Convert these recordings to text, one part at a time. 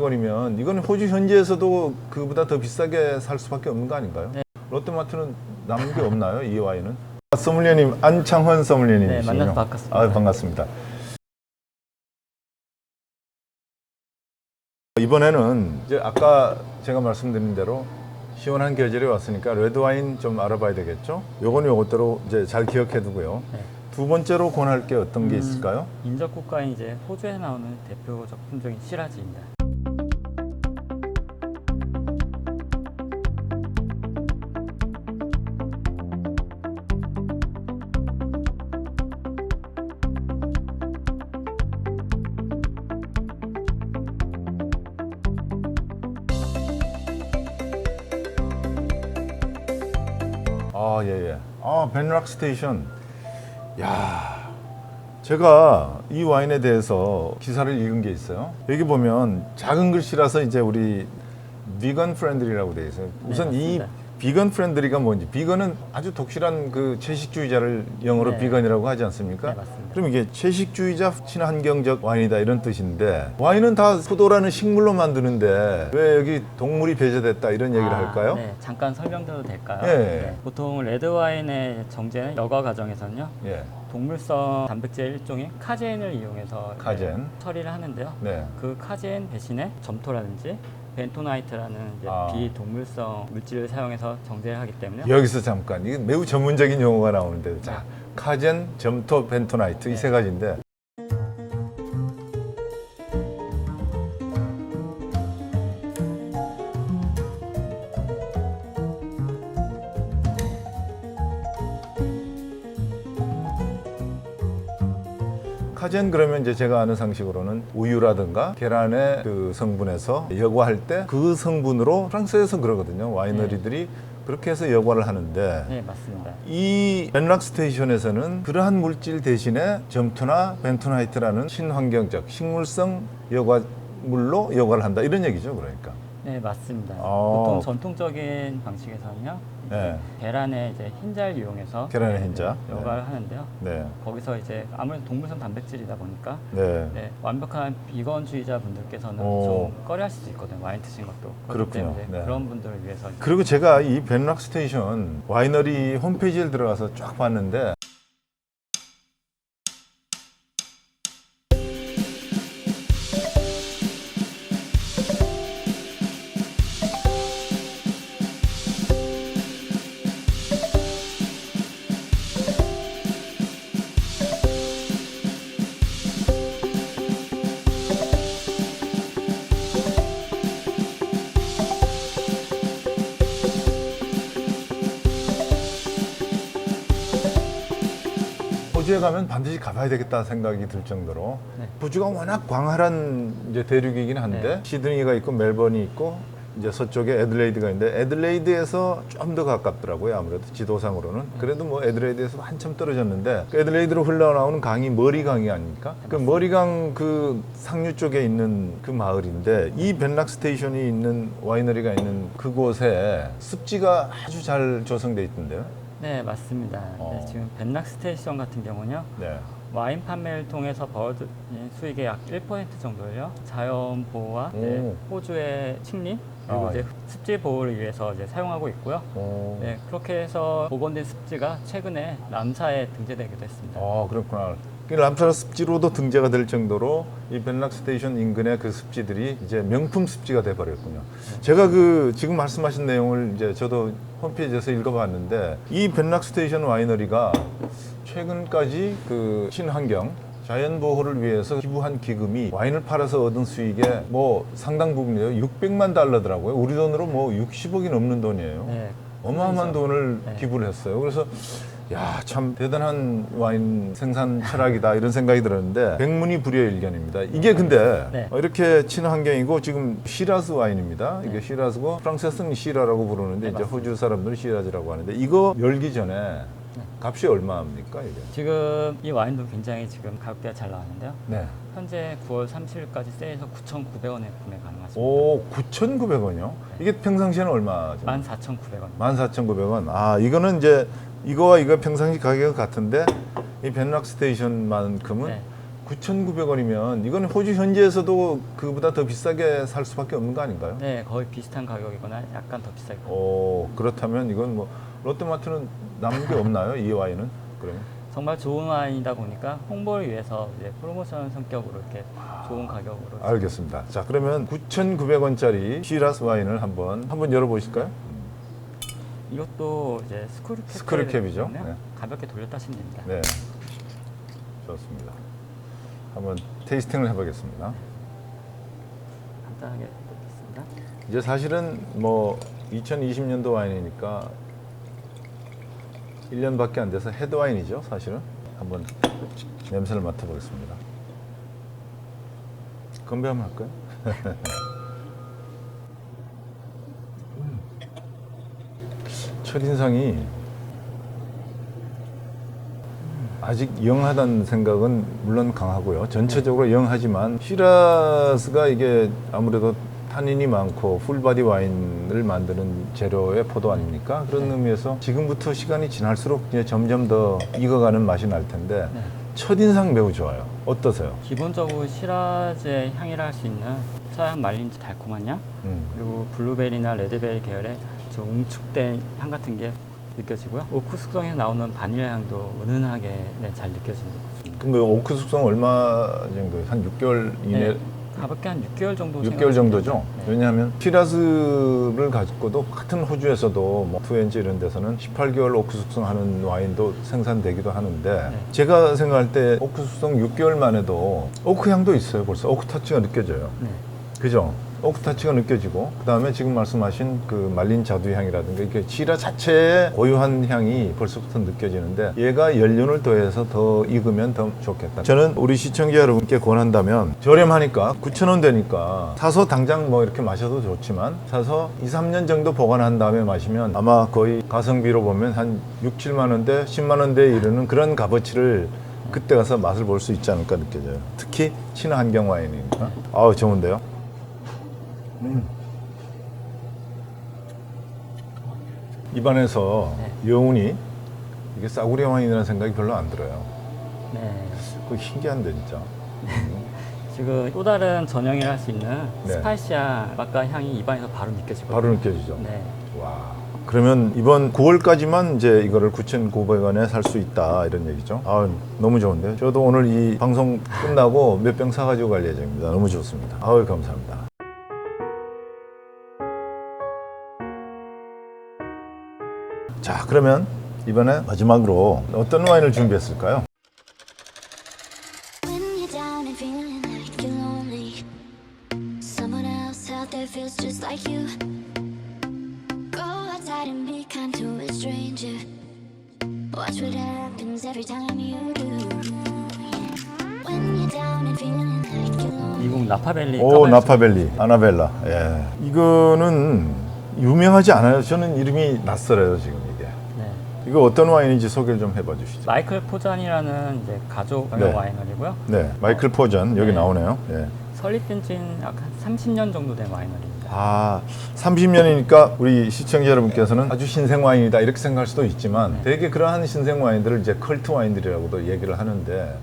원이면 이건 호주 현지에서도 그보다 더 비싸게 살 수밖에 없는 거 아닌가요? 네. 롯데마트는 남은 게 없나요? 이 와인은? 소믈리에님 안창헌 소믈리에님이시군요. 네, 만나서 반갑습니다. 아, 반갑습니다. 이번에는 이제 아까 제가 말씀드린 대로 시원한 계절이 왔으니까 레드 와인 좀 알아봐야 되겠죠? 요건 요것대로 이제 잘 기억해 두고요. 네. 두 번째로 권할 게 어떤 게 음, 있을까요? 인접 국가인 이제 호주에 나오는 대표적 품종인 시라지입니다. 락 스테이션. 야. 제가 이 와인에 대해서 기사를 읽은 게 있어요. 여기 보면 작은 글씨라서 이제 우리 비건 프렌들이라고 돼 있어요. 우선 이 맞습니다. 비건 프렌들이가 뭔지. 비건은 아주 독실한 그 채식주의자를 영어로 네. 비건이라고 하지 않습니까? 네, 맞습니다. 그럼 이게 채식주의자 친환경적 와인이다 이런 뜻인데 와인은 다 포도라는 식물로 만드는데 왜 여기 동물이 배제됐다 이런 얘기를 아, 할까요? 네, 잠깐 설명드려도 될까요? 예. 네, 보통 레드 와인의 정제는 여과 과정에서는요. 예. 동물성 단백질 일종인 카제인을 이용해서 카제인. 처리를 하는데요. 네. 그 카제인 대신에 점토라든지 벤토나이트라는 이제 아. 비동물성 물질을 사용해서 정제를 하기 때문에 여기서 잠깐 이게 매우 전문적인 용어가 나오는데 자 카젠, 점토, 벤토나이트 이 네. 세 가지인데 카젠 그러면 이제 제가 아는 상식으로는 우유라든가 계란의 그 성분에서 여과할 때 그 성분으로 프랑스에서 그러거든요 와이너리들이 그렇게 해서 여과를 하는데 네 맞습니다. 이 벤락 스테이션에서는 그러한 물질 대신에 점토나 벤토나이트라는 친환경적 식물성 여과물로 여과를 한다 이런 얘기죠 그러니까 네 맞습니다. 아. 보통 전통적인 방식에서는요. 네. 계란의 이제 흰자를 이용해서 계란의 네, 흰자. 네, 여과를 하는데요. 네, 거기서 이제 아무래도 동물성 단백질이다 보니까 네, 네, 완벽한 비건주의자 분들께서는 오. 좀 꺼려하실 수 있거든요. 와인 드신 것도 그렇기 그렇군요. 때문에 네. 그런 분들을 위해서 그리고 제가 이 벤락 스테이션 와이너리 홈페이지에 들어가서 쫙 봤는데 호주에 가면 반드시 가봐야 되겠다 생각이 들 정도로 네. 호주가 워낙 광활한 이제 대륙이긴 한데 네. 시드니가 있고 멜번이 있고 이제 서쪽에 애들레이드가 있는데 애들레이드에서 좀 더 가깝더라고요 아무래도 지도상으로는. 그래도 뭐 애들레이드에서 한참 떨어졌는데 그 애들레이드로 흘러나오는 강이 머리강이 아닙니까? 그 머리강 그 상류 쪽에 있는 그 마을인데 이 벤락 스테이션이 있는 와이너리가 있는 그곳에 습지가 아주 잘 조성돼 있던데요 네 맞습니다. 어. 네, 지금 벤락 스테이션 같은 경우는요. 네. 와인 판매를 통해서 벌어들인 수익의 약 1% 정도를요 자연 보호와 네, 오. 호주의 식림 그리고 아, 이제 예. 습지 보호를 위해서 이제 사용하고 있고요. 어. 네 그렇게 해서 복원된 습지가 최근에 남사에 등재되기도 했습니다. 아 그렇구나. 그 람사르 습지로도 등재가 될 정도로 이 벤락 스테이션 인근의 그 습지들이 이제 명품 습지가 돼 버렸군요. 제가 그 지금 말씀하신 내용을 이제 저도 홈페이지에서 읽어봤는데 이 벤락 스테이션 와이너리가 최근까지 그 친환경 자연 보호를 위해서 기부한 기금이 와인을 팔아서 얻은 수익의 뭐 상당 부분이요 600만 달러더라고요. 우리 돈으로 뭐 60억이 넘는 돈이에요. 네, 어마어마한 돈을 네. 기부를 했어요. 그래서 야, 참 대단한 와인 생산 철학이다 이런 생각이 들었는데 백문이 불여일견입니다. 이게 근데 네. 어, 이렇게 친환경이고 지금 시라즈 와인입니다. 이게 네. 시라즈고 프랑스에서는 시라라고 부르는데 네, 이제 맞습니다. 호주 사람들은 시라즈라고 하는데 이거 열기 전에 네. 값이 얼마입니까 이게? 지금 이 와인도 굉장히 지금 가격대가 잘 나왔는데요. 네. 현재 9월 30일까지 세일해서 9,900원에 구매 가능하십니다. 오, 9,900원이요? 이게 평상시에는 얼마죠? 14,900원. 14,900원. 아, 이거는 이제 이거와 이거 평상시 가격 같은데 이 벤락 스테이션만큼은 네. 9,900원이면 이건 호주 현지에서도 그보다 더 비싸게 살 수밖에 없는 거 아닌가요? 네, 거의 비슷한 가격이거나 약간 더 거예요. 오, 그렇다면 이건 뭐 롯데마트는 남은 게 없나요? 이 와인은? 그러면 정말 좋은 와인이다 보니까 홍보를 위해서 이제 프로모션 성격으로 이렇게 좋은 가격으로 알겠습니다. 자, 그러면 9,900원짜리 시라스 와인을 한번 한번 열어 보실까요? 이것도 이제 스크류 캡 스크류 캡이죠? 네. 가볍게 돌려 따시면 됩니다. 네. 좋습니다. 한번 테이스팅을 해 보겠습니다. 간단하게 해보겠습니다. 이제 사실은 뭐 2020년도 와인이니까 1년밖에 안 돼서 헤드 와인이죠, 사실은. 한번 냄새를 맡아 보겠습니다. 건배 한번 할까요? 음. 첫인상이 아직 영하다는 생각은 물론 강하고요. 전체적으로 영하지만 시라스가 이게 아무래도 탄닌이 많고 풀바디 와인을 만드는 재료의 포도 아닙니까? 그런 의미에서 지금부터 시간이 지날수록 이제 점점 더 익어가는 맛이 날 텐데 네. 첫인상 매우 좋아요. 어떠세요? 기본적으로 시라즈의 향이라 할 수 있는 서양 말린 달콤한 향 음. 그리고 블루베리나 레드베리 계열의 좀 응축된 향 같은 게 느껴지고요. 오크 숙성에서 나오는 바닐라 향도 은은하게 네, 잘 느껴지는 것 같습니다. 그럼 그 오크 숙성 얼마 정도? 한 6개월 이내? 네, 가볍게 한 6개월 정도 6개월 생각하시면 정도죠. 네. 왜냐하면 시라스를 가지고도 같은 호주에서도 뭐 투엔지 이런 데서는 18개월 오크 숙성하는 와인도 생산되기도 하는데 네. 제가 생각할 때 오크 숙성 6개월 만에도 오크 향도 있어요. 벌써 오크 터치가 느껴져요. 네. 그죠? 오크 타치가 느껴지고 그다음에 지금 말씀하신 그 말린 자두 향이라든가 이렇게 시라 자체의 고유한 향이 벌써부터 느껴지는데 얘가 연륜을 더해서 더 익으면 더 좋겠다. 저는 우리 시청자 여러분께 권한다면 저렴하니까 9,000원 되니까 사서 당장 뭐 이렇게 마셔도 좋지만 사서 2, 3년 정도 보관한 다음에 마시면 아마 거의 가성비로 보면 한 6, 7만 원대, 10만 원대에 이르는 그런 값어치를 그때 가서 맛을 볼 수 있지 않을까 느껴져요. 특히 친환경 와인이니까. 아우 좋은데요. 입안에서 여운이 이게 싸구려 와인이라는 생각이 별로 안 들어요. 네. 그 신기한데 진짜. 지금 또 다른 전형이라 할 수 있는 네. 스파이시한 맛과 향이 입안에서 바로 느껴지거든요. 바로 느껴지죠. 네. 와. 그러면 이번 9월까지만 이제 이거를 9,900원에 살 수 있다 이런 얘기죠. 아, 너무 좋은데요. 저도 오늘 이 방송 끝나고 몇 병 사가지고 갈 예정입니다. 너무 좋습니다. 아유 감사합니다. 자, 그러면 이번에 마지막으로 어떤 와인을 준비했을까요? When you're down and feeling like you're lonely, someone else out there feels just like you. Go outside and be kind to a stranger. Watch what happens every time you do. When you're down and feeling like you're lonely. 미국 나파밸리 오 나파벨리 아나벨라 예 이거는 유명하지 않아요 저는 이름이 낯설어요 지금 이게 네. 이거 어떤 와인인지 소개를 좀 해봐 주시죠 마이클 포잔이라는 이제 가족 네. 와이너리고요. 네 마이클 포전 여기 네. 나오네요 예. 설립된 지는 약 30년 정도 된 와이너리입니다. 아 30년이니까 우리 시청자 여러분께서는 아주 신생 와인이다 이렇게 생각할 수도 있지만 되게 그러한 신생 와인들을 이제 컬트 와인들이라고도 얘기를 하는데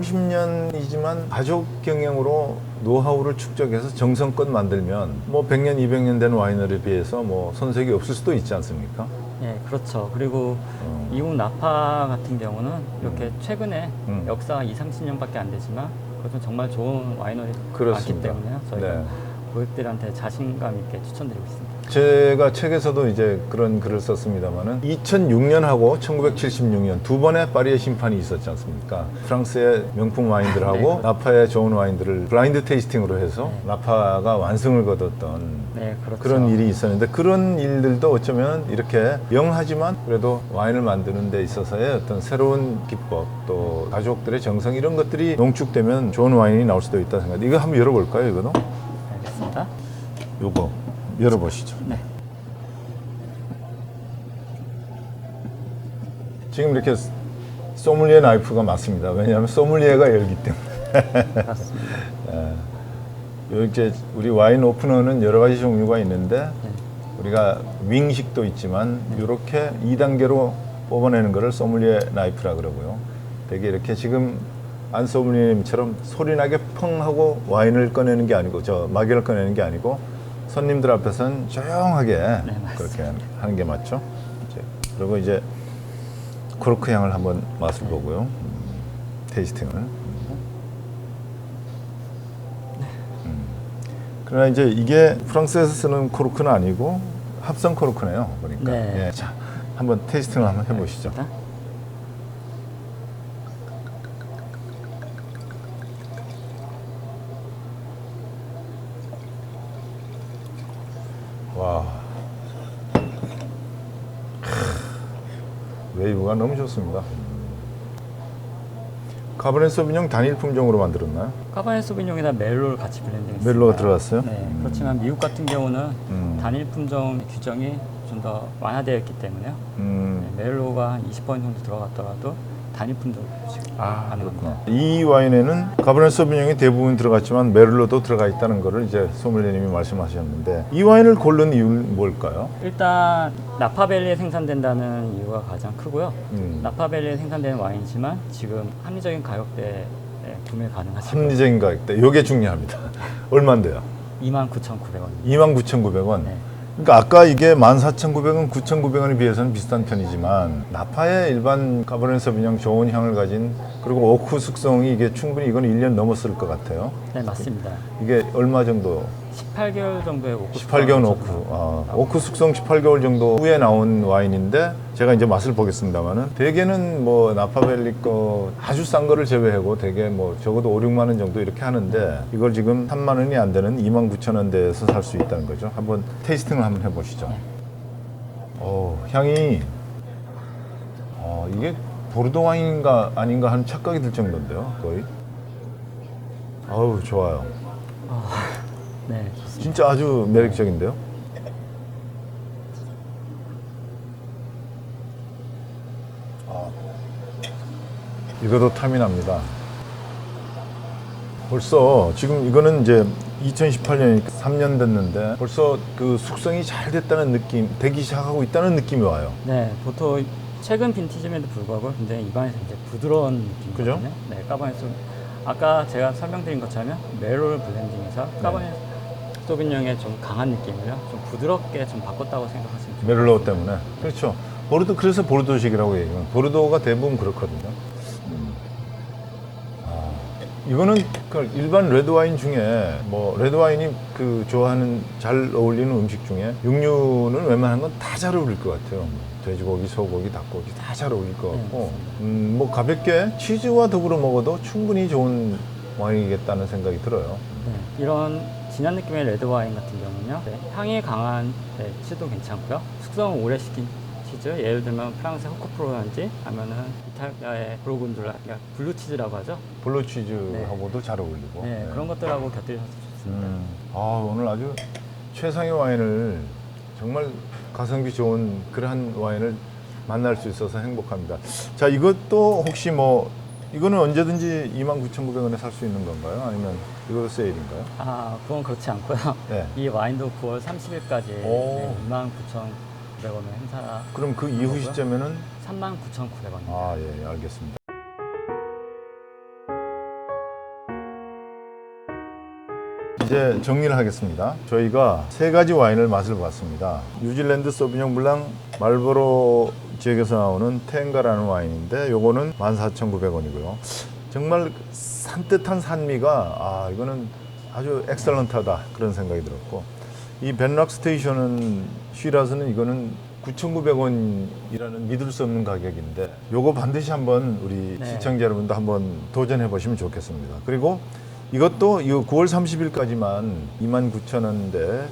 30년이지만 가족 경영으로 노하우를 축적해서 정성껏 만들면 뭐 100년, 200년 된 와이너리에 비해서 뭐 손색이 없을 수도 있지 않습니까? 네, 그렇죠. 그리고 어. 미국 나파 같은 경우는 이렇게 최근에 음. 역사가 2, 30년밖에 안 되지만 그것은 정말 좋은 와이너리 많기 그렇습니다. 때문에요. 저희가 네. 고객들한테 자신감 있게 추천드리고 있습니다. 제가 책에서도 이제 그런 글을 썼습니다만은 2006년하고 1976년 두 번의 파리의 심판이 있었지 않습니까? 프랑스의 명품 와인들하고 네. 나파의 좋은 와인들을 블라인드 테이스팅으로 해서 네. 나파가 완승을 거뒀던 네, 그렇죠. 그런 일이 있었는데 그런 일들도 어쩌면 이렇게 영하지만 그래도 와인을 만드는 데 있어서의 어떤 새로운 기법 또 가족들의 정성 이런 것들이 농축되면 좋은 와인이 나올 수도 있다 생각. 이거 한번 열어볼까요? 이거도? 알겠습니다. 요거 열어보시죠. 네. 지금 이렇게 소믈리에 나이프가 맞습니다. 왜냐하면 소믈리에가 열기 때문에. 그렇습니다. 요 이제 우리 와인 오프너는 여러 가지 종류가 있는데 네. 우리가 윙식도 있지만 이렇게 2단계로 뽑아내는 거를 소믈리에 나이프라 그러고요. 되게 이렇게 지금 안 소믈리에님처럼 소리나게 펑 하고 와인을 꺼내는 게 아니고 저 마개를 꺼내는 게 아니고 손님들 앞에서는 조용하게 맞습니다. 그렇게 하는 게 맞죠. 이제 그리고 이제 코르크 향을 한번 맛을 보고요. 음, 테이스팅을. 음. 그러나 이제 이게 프랑스에서 쓰는 코르크는 아니고 합성 코르크네요. 보니까. 네. 예, 자, 한번 테이스팅을 한번 해보시죠. 와. 크, 웨이브가 너무 좋습니다. 카베네 소비뇽 단일 품종으로 만들었나요? 카바네 소비뇽이나 멜로를 같이 블렌딩 멜로가 들어갔어요? 네. 음. 그렇지만 미국 같은 경우는 음. 단일 품종 규정이 좀 더 완화되어 있기 때문에요. 음. 네, 멜로가 한 20번 정도 들어갔더라도 단일 품종 지금 아, 가능합니다. 그렇구나. 이 와인에는 카베네 소비뇽이 대부분 들어갔지만 메를로도 들어가 있다는 것을 이제 소믈리에님이 말씀하셨는데 이 와인을 고른 이유는 뭘까요? 일단 나파밸리에 생산된다는 이유가 가장 크고요. 음. 나파밸리에 생산되는 와인이지만 지금 합리적인 가격대에 구매 가능하시고 합리적인 가격대. 이게 중요합니다. 얼마인데요? 29,900원. 29,900원. 네. 그러니까 아까 이게 14,900원, 9,900원에 비해서는 비슷한 편이지만 나파의 일반 카베르네 소비뇽 좋은 향을 가진 그리고 오크 숙성이 이게 충분히 이건 1년 넘었을 것 같아요. 네, 맞습니다. 이게 얼마 정도? 18개월 정도의 오크 18개월 오크. 아, 오크 숙성 18개월 정도 후에 나온 와인인데 제가 이제 맛을 보겠습니다만은 대개는 뭐 나파밸리 거 아주 싼 거를 제외하고 대개 뭐 적어도 5, 6만 원 정도 이렇게 하는데 이걸 지금 3만 원이 안 되는 2만 9천 원대에서 살 수 있다는 거죠. 한번 테이스팅을 한번 해보시죠. 어, 향이 어, 이게 보르도 와인인가 아닌가 하는 착각이 들 정도인데요, 거의. 아우 좋아요. 네, 좋습니다. 진짜 아주 매력적인데요. 아, 이거도 탐이 납니다. 벌써 지금 이거는 이제 2018년 3년 됐는데 벌써 그 숙성이 잘 됐다는 느낌, 되기 시작하고 있다는 느낌이 와요. 네, 보통 최근 빈티지임에도 불구하고 굉장히 입안에서 굉장히 부드러운 느낌이거든요. 그죠? 네, 까바네 소 아까 제가 설명드린 것처럼 멜로를 블렌딩해서 까바네 소비뇽의 좀 강한 느낌을요, 좀 부드럽게 좀 바꿨다고 생각하시면 좋을 메를로. 때문에 그렇죠. 보르도 그래서 보르도식이라고 얘기해요. 보르도가 대부분 그렇거든요. 음. 아, 이거는 그 일반 레드 와인 중에 뭐 레드 와인이 그 좋아하는 잘 어울리는 음식 중에 육류는 웬만한 건 다 잘 어울릴 것 같아요. 돼지고기, 소고기, 닭고기 다 잘 어울릴 것 같고 음, 뭐 가볍게 치즈와 더불어 먹어도 충분히 좋은 와인이겠다는 생각이 들어요. 네, 이런 진한 느낌의 레드 와인 같은 경우는요, 네, 향이 강한 네, 치즈도 괜찮고요. 숙성을 오래 시킨 치즈, 예를 들면 프랑스의 호코프로라든지 아니면은 이탈리아의 브로군들라, 그러니까 블루 치즈라고 하죠. 블루 치즈하고도 잘 어울리고. 네, 네. 그런 것들하고 곁들여서 좋습니다. 음, 아 오늘 아주 최상의 와인을 정말 가성비 좋은 그러한 와인을 만날 수 있어서 행복합니다. 자 이것도 혹시 뭐 이거는 언제든지 29,900원에 살 수 있는 건가요? 아니면 이것도 세일인가요? 아, 그건 그렇지 않고요. 네. 이 와인도 9월 30일까지 오. 29,900원을 행사, 그럼 그 이후? 시점에는 39,900원. 아 예, 예 알겠습니다. 이제 정리를 하겠습니다. 저희가 세 가지 와인을 맛을 봤습니다. 뉴질랜드 소비뇽 블랑 말보로 지역에서 나오는 텐가라는 와인인데 요거는 14,900원이고요. 정말 산뜻한 산미가 아 이거는 아주 엑셀런트하다 그런 생각이 들었고 이 벤락 스테이션은 쉬라스는 이거는 9,900원이라는 믿을 수 없는 가격인데 요거 반드시 한번 우리 네. 시청자 여러분도 한번 도전해 보시면 좋겠습니다. 그리고 이것도 이거 9월 30일까지만 29,000원대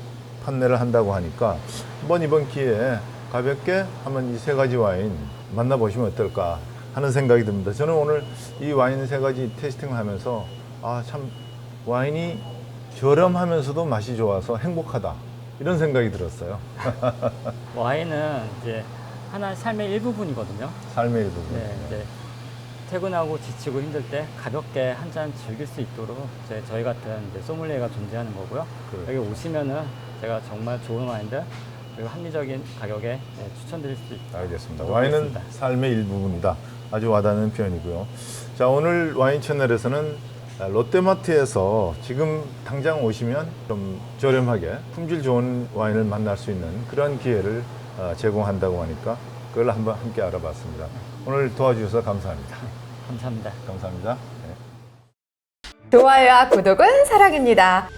판매를 한다고 하니까 한번 이번 기회에 가볍게 한번 이 세 가지 와인 만나보시면 어떨까 하는 생각이 듭니다. 저는 오늘 이 와인 세 가지 테이스팅을 하면서 아 참 와인이 저렴하면서도 맛이 좋아서 행복하다 이런 생각이 들었어요. 와인은 이제 하나의 삶의 일부분이거든요. 삶의 일부분. 네, 이제 퇴근하고 지치고 힘들 때 가볍게 한 잔 즐길 수 있도록 이제 저희 같은 이제 소믈리에가 존재하는 거고요. 그래요. 여기 오시면은 제가 정말 좋은 와인들 그리고 합리적인 가격에 네, 추천드릴 수 있다. 알겠습니다. 네, 와인은 알겠습니다. 삶의 일부분이다. 아주 와닿는 표현이고요. 자, 오늘 와인 채널에서는 롯데마트에서 지금 당장 오시면 좀 저렴하게 품질 좋은 와인을 만날 수 있는 그런 기회를 어, 제공한다고 하니까 그걸 한번 함께 알아봤습니다. 오늘 도와주셔서 감사합니다. 감사합니다. 감사합니다. 네. 좋아요와 구독은 사랑입니다.